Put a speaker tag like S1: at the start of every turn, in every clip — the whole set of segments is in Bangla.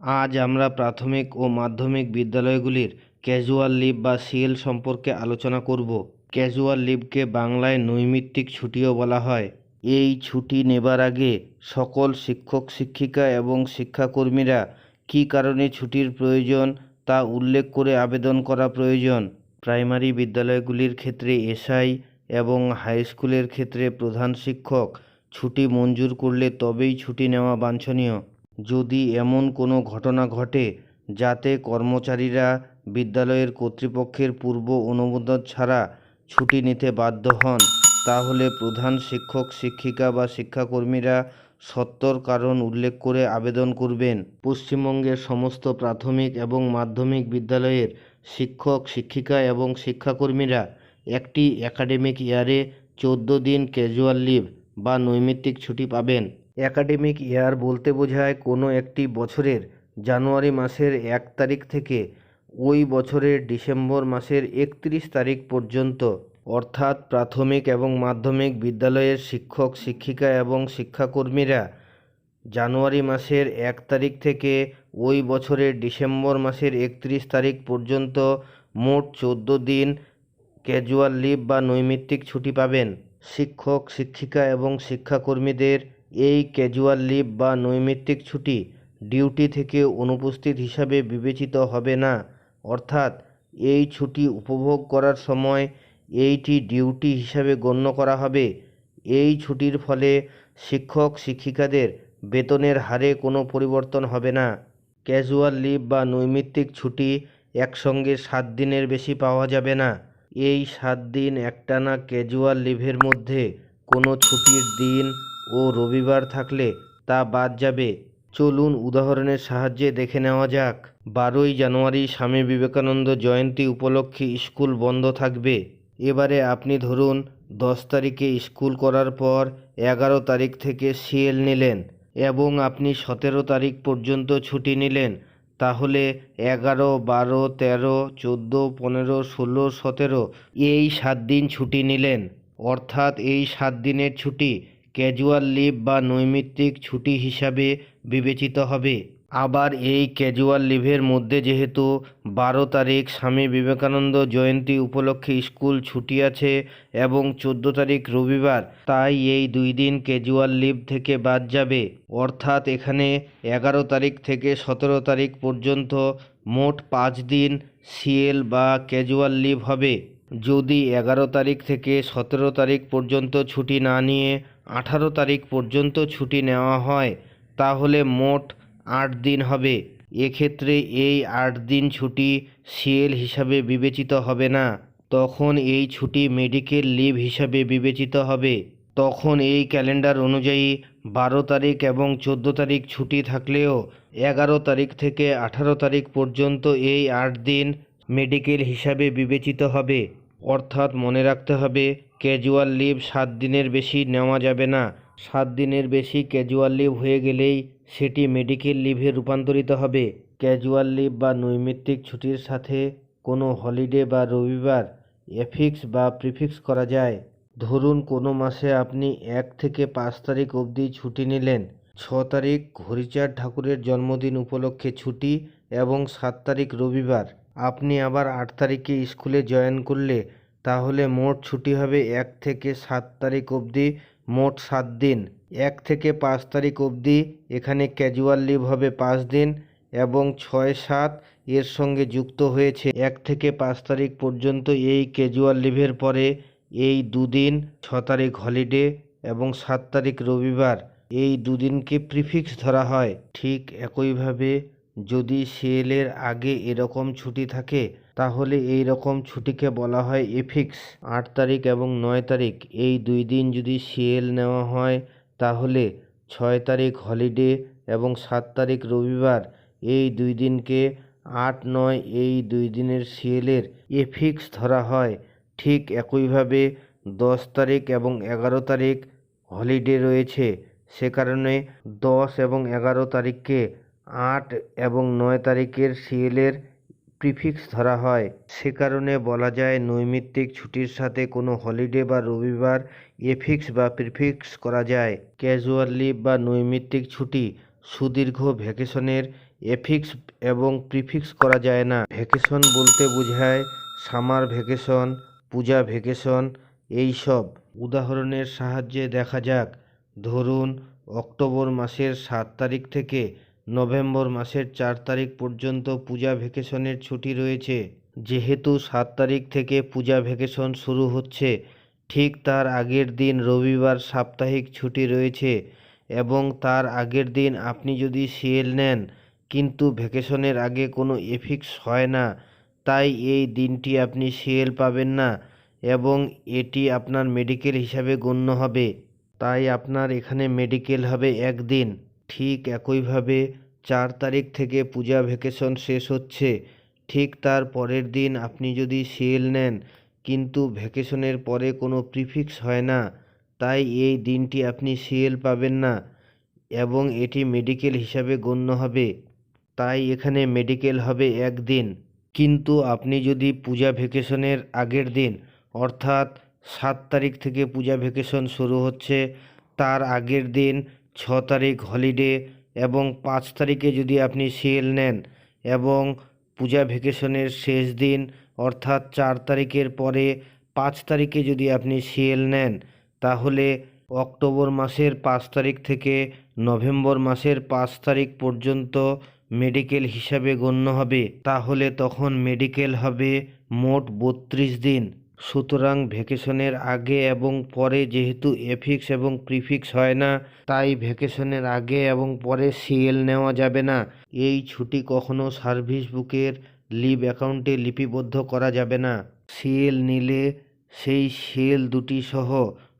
S1: আজ আমরা প্রাথমিক ও মাধ্যমিক বিদ্যালয়গুলির ক্যাজুয়াল লিভ বা সিএল সম্পর্কে আলোচনা করব। ক্যাজুয়াল লিভকে বাংলায় নৈমিত্তিক ছুটিও বলা হয়। এই ছুটি নেবার আগে সকল শিক্ষক, শিক্ষিকা এবং শিক্ষাকর্মীরা কী কারণে ছুটির প্রয়োজন তা উল্লেখ করে আবেদন করা প্রয়োজন। প্রাইমারি বিদ্যালয়গুলির ক্ষেত্রে এসআই এবং হাই স্কুলের ক্ষেত্রে প্রধান শিক্ষক। ছুটি মঞ্জুর করলে তবেই ছুটি নেওয়া বাঞ্ছনীয়। যদি এমন কোনো ঘটনা ঘটে যাতে কর্মচারীরা বিদ্যালয়ের কর্তৃপক্ষের পূর্ব অনুমোদন ছাড়া ছুটি নিতে বাধ্য হন, তাহলে প্রধান শিক্ষক, শিক্ষিকা বা শিক্ষাকর্মীরা সত্বর কারণ উল্লেখ করে আবেদন করবেন। পশ্চিমবঙ্গের সমস্ত প্রাথমিক এবং মাধ্যমিক বিদ্যালয়ের শিক্ষক, শিক্ষিকা এবং শিক্ষাকর্মীরা একটি একাডেমিক ইয়ারে চোদ্দ দিন ক্যাজুয়াল লিভ বা নৈমিত্তিক ছুটি পাবেন। একাডেমিক ইয়ার বলতে বোঝায় কোনো একটি বছরের জানুয়ারি মাসের এক তারিখ থেকে ওই বছরের ডিসেম্বর মাসের একত্রিশ তারিখ পর্যন্ত, অর্থাৎ প্রাথমিক এবং মাধ্যমিক বিদ্যালয়ের শিক্ষক, শিক্ষিকা এবং শিক্ষাকর্মীরা জানুয়ারি মাসের এক তারিখ থেকে ওই বছরের ডিসেম্বর মাসের একত্রিশ তারিখ পর্যন্ত মোট চোদ্দ দিন ক্যাজুয়াল লিভ বা নৈমিত্তিক ছুটি পাবেন। শিক্ষক, শিক্ষিকা এবং শিক্ষাকর্মীদের এই ক্যাজুয়াল লিভ বা নৈমিত্তিক ছুটি ডিউটি থেকে অনুপস্থিত হিসাবে বিবেচিত হবে না। অর্থাৎ এই ছুটি উপভোগ করার সময় এইটি ডিউটি হিসাবে গণ্য করা হবে। এই ছুটির ফলে শিক্ষক, শিক্ষিকাদের বেতনের হারে কোনো পরিবর্তন হবে না। ক্যাজুয়াল লিভ বা নৈমিত্তিক ছুটি একসঙ্গে সাত দিনের বেশি পাওয়া যাবে না। এই সাত দিন একটানা ক্যাজুয়াল লিভের মধ্যে কোনো ছুটির দিন ও রবিবার থাকলে তা বাদ যাবে। চলুন উদাহরণের সাহায্যে দেখে নেওয়া যাক। বারোই জানুয়ারি স্বামী বিবেকানন্দ জয়ন্তী উপলক্ষে স্কুল বন্ধ থাকবে। এবারে আপনি ধরুন, দশ তারিখে স্কুল করার পর এগারো তারিখ থেকে সিএল নিলেন এবং আপনি সতেরো তারিখ পর্যন্ত ছুটি নিলেন। তাহলে এগারো, বারো, তেরো, চোদ্দ, পনেরো, ষোলো, সতেরো এই সাত দিন ছুটি নিলেন। অর্থাৎ এই সাত দিনের ছুটি ক্যাজুয়াল লিভ বা নৈমিত্তিক ছুটি হিসাবে বিবেচিত হবে। আবার এই ক্যাজুয়াল লিভের মধ্যে যেহেতু বারো তারিখ স্বামী বিবেকানন্দ জয়ন্তী উপলক্ষে স্কুল ছুটি আছে এবং চোদ্দ তারিখ রবিবার, তাই এই দুই দিন ক্যাজুয়াল লিভ থেকে বাদ যাবে। অর্থাৎ এখানে এগারো তারিখ থেকে সতেরো তারিখ পর্যন্ত মোট পাঁচ দিন সিএল বা ক্যাজুয়াল লিভ হবে। যদি এগারো তারিখ থেকে সতেরো তারিখ পর্যন্ত ছুটি না নিয়ে আঠারো তারিখ পর্যন্ত ছুটি নেওয়া হয়, তাহলে মোট আট দিন হবে। এক্ষেত্রে এই আট দিন ছুটি সিএল হিসাবে বিবেচিত হবে না। তখন এই ছুটি মেডিকেল লিভ হিসাবে বিবেচিত হবে। তখন এই ক্যালেন্ডার অনুযায়ী বারো তারিখ এবং চোদ্দ তারিখ ছুটি থাকলেও এগারো তারিখ থেকে আঠারো তারিখ পর্যন্ত এই আট দিন মেডিকেল হিসাবে বিবেচিত হবে। অর্থাৎ মনে রাখতে হবে ক্যাজুয়াল লিভ সাত দিনের বেশি নেওয়া যাবে না। সাত দিনের বেশি ক্যাজুয়াল লিভ হয়ে গেলেই সেটি মেডিকেল লিভে রূপান্তরিত হবে। ক্যাজুয়াল লিভ বা নৈমিত্তিক ছুটির সাথে কোনো হলিডে বা রবিবার এফিক্স বা প্রিফিক্স করা যায়। ধরুন কোনো মাসে আপনি এক থেকে পাঁচ তারিখ অবধি ছুটি নিলেন। ছ তারিখ হরিচাঁদ ঠাকুরের জন্মদিন উপলক্ষে ছুটি এবং সাত তারিখ রবিবার। আপনি আবার আট তারিখে স্কুলে জয়েন করলে তাহলে মোট ছুটি হবে এক থেকে সাত তারিখ অবধি, মোট সাত দিন। এক থেকে পাঁচ তারিখ অবধি এখানে ক্যাজুয়াল লিভ হবে পাঁচ দিন এবং ছয় সাত এর সঙ্গে যুক্ত হয়েছে। এক থেকে পাঁচ তারিখ পর্যন্ত এই ক্যাজুয়াল লিভের পরে এই দুদিন, ছ তারিখ হলিডে এবং সাত তারিখ রবিবার এই দুদিনকে প্রিফিক্স ধরা হয়। ঠিক একইভাবে যদি সিএলের আগে এরকম ছুটি থাকে, তাহলে এই রকম ছুটিকে বলা হয় এফিক্স। আট তারিখ এবং নয় তারিখ, এই দুই দিন যদি সিএল নেওয়া হয়, তাহলে ছয় তারিখ হলিডে এবং সাত তারিখ রবিবার। এই দুই দিনকে আট, নয়, এই দুই দিনের সিএলের এফিক্স ধরা হয়। ঠিক একইভাবে দশ তারিখ এবং এগারো তারিখ হলিডে রয়েছে। সে কারণে দশ এবং এগারো তারিখকে আট এবং নয় তারিখের সিএলের প্রিফিক্স ধরা হয়। সে কারণে বলা যায়, নৈমিত্তিক ছুটির সাথে কোনো হলিডে বা রবিবার এফিক্স বা প্রিফিক্স করা যায়। ক্যাজুয়াল লিভ বা নৈমিত্তিক ছুটি সুদীর্ঘ ভ্যাকেশনের এফিক্স এবং প্রিফিক্স করা যায় না। ভ্যাকেশন বলতে বোঝায় সামার ভ্যাকেশন, পূজা ভ্যাকেশন, এই সব। উদাহরণের সাহায্যে দেখা যাক, ধরুন অক্টোবর মাসের সাত তারিখ থেকে নভেম্বর মাসের চার তারিখ পর্যন্ত পূজা ভ্যাকেশনের ছুটি রয়েছে। যেহেতু সাত তারিখ থেকে পূজা ভ্যাকেশন শুরু হচ্ছে, ঠিক তার আগের দিন রবিবার সাপ্তাহিক ছুটি রয়েছে এবং তার আগের দিন আপনি যদি সিএল নেন, কিন্তু ভ্যাকেশনের আগে কোনো এফিক্স হয় না, তাই এই দিনটি আপনি সিএল পাবেন না এবং এটি আপনার মেডিকেল হিসাবে গণ্য হবে। তাই আপনার এখানে মেডিকেল হবে একদিন। ঠিক একইভাবে চার তারিখ থেকে পূজা ভ্যাকেশন শেষ হচ্ছে। ঠিক তার পরের দিন আপনি যদি সিএল নেন, কিন্তু ভ্যাকেশনের পরে কোনো প্রিফিক্স হয় না, তাই এই দিনটি আপনি সিএল পাবেন না এবং এটি মেডিকেল হিসাবে গণ্য হবে। তাই এখানে মেডিকেল হবে একদিন কিন্তু আপনি যদি পূজা ভ্যাকেশনের আগের দিন, অর্থাৎ সাত তারিখ থেকে পূজা ভ্যাকেশন শুরু হচ্ছে, তার আগের দিন ছ তারিখ হলিডে এবং পাঁচ তারিখে যদি আপনি সিএল নেন এবং পূজা ভ্যাকেশনের শেষ দিন অর্থাৎ চার তারিখের পরে পাঁচ তারিখে যদি আপনি সিএল নেন, তাহলে অক্টোবর মাসের পাঁচ তারিখ থেকে নভেম্বর মাসের পাঁচ তারিখ পর্যন্ত মেডিকেল হিসাবে গণ্য হবে। তাহলে তখন মেডিকেল হবে মোট বত্রিশ দিন। সুতরাং ভ্যাকেশনের আগে এবং পরে যেহেতু এফিক্স এবং প্রিফিক্স হয় না, তাই ভ্যাকেশনের আগে এবং পরে সিএল নেওয়া যাবে না। এই ছুটি কখনো সার্ভিস বুকের লিভ অ্যাকাউন্টে লিপিবদ্ধ করা যাবে না। সিএল নিলে সেই সিএল দুটি সহ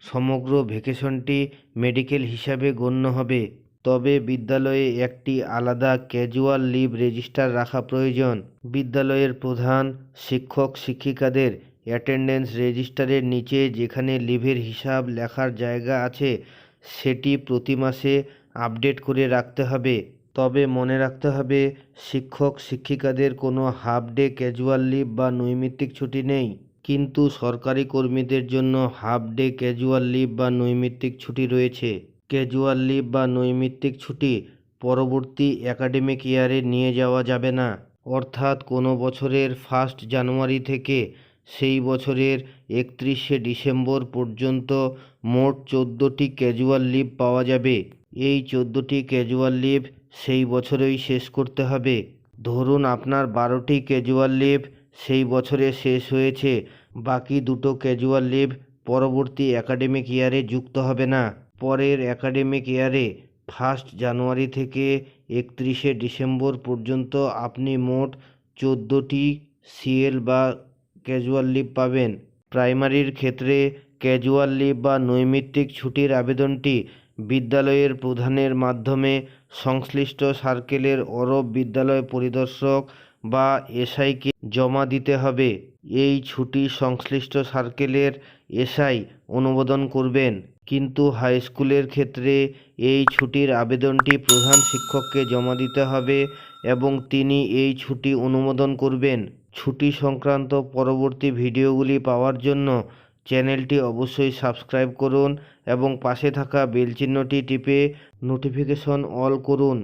S1: সমগ্র ভ্যাকেশনটি মেডিকেল হিসাবে গণ্য হবে। তবে বিদ্যালয়ে একটি আলাদা ক্যাজুয়াল লিভ রেজিস্টার রাখা প্রয়োজন। বিদ্যালয়ের প্রধান শিক্ষক শিক্ষিকাদের অ্যাটেন্ডেন্স রেজিস্টারের নিচে যেখানে লিভের হিসাব লেখার জায়গা আছে, সেটি প্রতি মাসে আপডেট করে রাখতে হবে। তবে মনে রাখতে হবে, শিক্ষক, শিক্ষিকাদের কোনো হাফ ডে ক্যাজুয়াল লিভ বা নৈমিত্তিক ছুটি নেই। কিন্তু সরকারি কর্মীদের জন্য হাফ ডে ক্যাজুয়াল লিভ বা নৈমিত্তিক ছুটি রয়েছে। ক্যাজুয়াল লিভ বা নৈমিত্তিক ছুটি পরবর্তী একাডেমিক ইয়ারে নিয়ে যাওয়া যাবে না। অর্থাৎ কোনো বছরের ফার্স্ট জানুয়ারি থেকে সেই বছরের একত্রিশে ডিসেম্বর পর্যন্ত মোট চোদ্দোটি ক্যাজুয়াল লিভ পাওয়া যাবে। এই চোদ্দোটি ক্যাজুয়াল লিভ সেই বছরেই শেষ করতে হবে। ধরুন আপনার বারোটি ক্যাজুয়াল লিভ সেই বছরে শেষ হয়েছে, বাকি দুটো ক্যাজুয়াল লিভ পরবর্তী একাডেমিক ইয়ারে যুক্ত হবে না। পরের একাডেমিক ইয়ারে ফার্স্ট জানুয়ারি থেকে একত্রিশে ডিসেম্বর পর্যন্ত আপনি মোট চোদ্দোটি সিএল বা ক্যাজুয়াল লিভ পাবেন। প্রাইমারির ক্ষেত্রে ক্যাজুয়াল লিভ বা নৈমিত্তিক ছুটির আবেদনটি বিদ্যালয়ের প্রধানের মাধ্যমে সংশ্লিষ্ট সার্কেলের অরব বিদ্যালয় পরিদর্শক বা এসআইকে জমা দিতে হবে। এই ছুটি সংশ্লিষ্ট সার্কেলের এসআই অনুমোদন করবেন। কিন্তু হাই স্কুলের ক্ষেত্রে এই ছুটির আবেদনটি প্রধান শিক্ষককে জমা দিতে হবে এবং তিনি এই ছুটি অনুমোদন করবেন। ছুটি সংক্রান্ত পরবর্তী ভিডিওগুলি পাওয়ার জন্য চ্যানেলটি অবশ্যই সাবস্ক্রাইব করুন এবং পাশে থাকা বেল চিহ্নটি টিপে নোটিফিকেশন অল করুন।